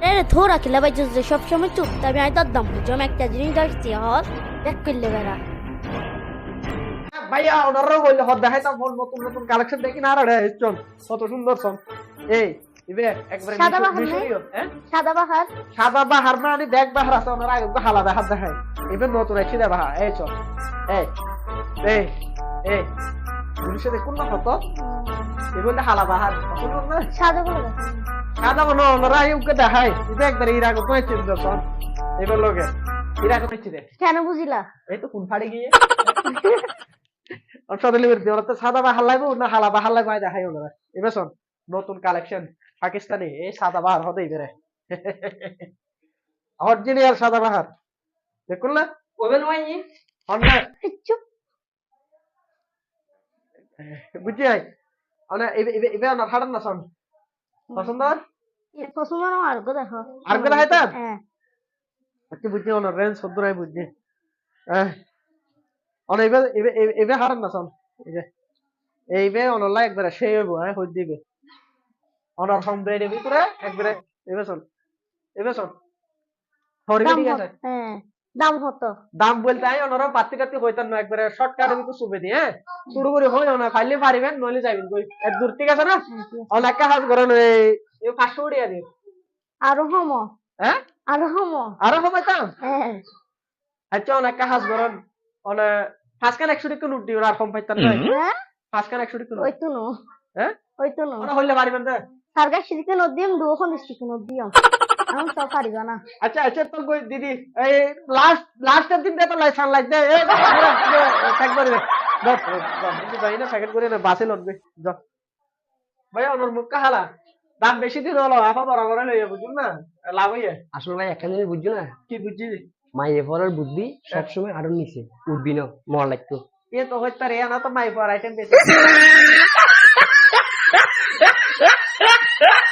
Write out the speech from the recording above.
রে থোড়া খেলে ভাই যে সবসময় চুপ তবে আমি তোর দাম বুঝো একটা জিনিস দেখছি হর দেখ করলে বেড়া। ভাইয়া ওনারও বললে হদ দেখাইতাম ফোন নতুন নতুন কালেকশন দেখি না রে চল কত সুন্দর সন এই ইবে একবারে সাদা বাহার হ্যাঁ? সাদা বাহার? সাদা বাহার না আনি ব্যাগ বাহার আছে ওনার আগে হালা বাহার দেখায় এবার নতুন এক সিধা বাহার এই চল। এই এই এই পুলিশে দেখুন না কত এ বললে হালা বাহার সাদা গুলো দেখো সাদা হয় ওনারা ইউকে দেখায় এটা একবারে ইরা কত হয়েছে এবার লোকে ইরা কত হয়েছে রে। কেন বুঝিলা? এই তো কোন ফাড়ি গিয়ে। সদলি বেরতে ওরা তো সাদা বাহার লাগবে না হালা বাহার লাগবে আয় দেখাই ওনারা এবার শোন নতুন কালেকশন পাকিস্তানি এই সাদা বাহার হতেই বেরে অরিজিনাল সাদা বাহার। দেখুন না। ওবেন ওয়াই অন্য চুপ। বুঝছি আই। অনে এবে এবে এবে না ফাড়ান না শোন। পছন্দ? আর পছন্দ না আর দেখো। আর গো দেখাই তার? হ্যাঁ। আচ্ছা বুঝছি ওনার রেঞ্জ সদ্য নাই বুঝছি আহ। এবে এবে এবে- হারান না শোন এই যে এইবে অনলা একবারে সেই হইব হ্যাঁ হই দিবে। অনার সম্ব্রেডের ভিতরে একবারে এবে শোন এবে শোন হরিবে ঠিক আছে। হ্যাঁ। দাম হতো দাম বলতে আই ওনারা পাত্তি কাত্তি হইতাম না একবারে শর্টকাটের ভিতরে সুবে দিয়ে হ্যাঁ? শুরু করে হই না পাইলে পারিবেন নইলে যাইবেন কই? এক দূর ঠিক আছে না? অনেক কাজ করেন এই এই পাঁচশো উড়িয়া দিন আরও হম। হ্যাঁ? আরও হম। আরও হবে তাম হ্যাঁ। আচ্ছা অনেক কাজ করেন অনে পাঁচখান একশো টাকা নোট দিও আর কম পাইতাম না। হ্যাঁ? পাঁচখান একশো টাকা ওই তো নো। হ্যাঁ? ওই তো নো। ওরা হইলে পারিবেন তো সারগা সিদিকে নদ দিম দুখন ডিস্ট্রিক্ট নদ দিম আমি তো পারিবা না আচ্ছা আচ্ছা তো দিদি এই লাস্ট লাস্টের দিন তো লাই সানলাইট দে না প্যাকেট করে না বাসে লড়বে যা ভাই ওর মুখ কাহালা? দাম বেশি দিন হলো আপা বরাবর লইয়া বুঝুন না? লাভ আসলে ভাই একটা জিনিস না? কি বুঝছি মাইয়ে পড়ার বুদ্ধি সবসময় আরও নিচে উঠবি না মর লাগতো। এ তো হইতে রে না তো মাইয়ে পড়ার আইটেম বেশি।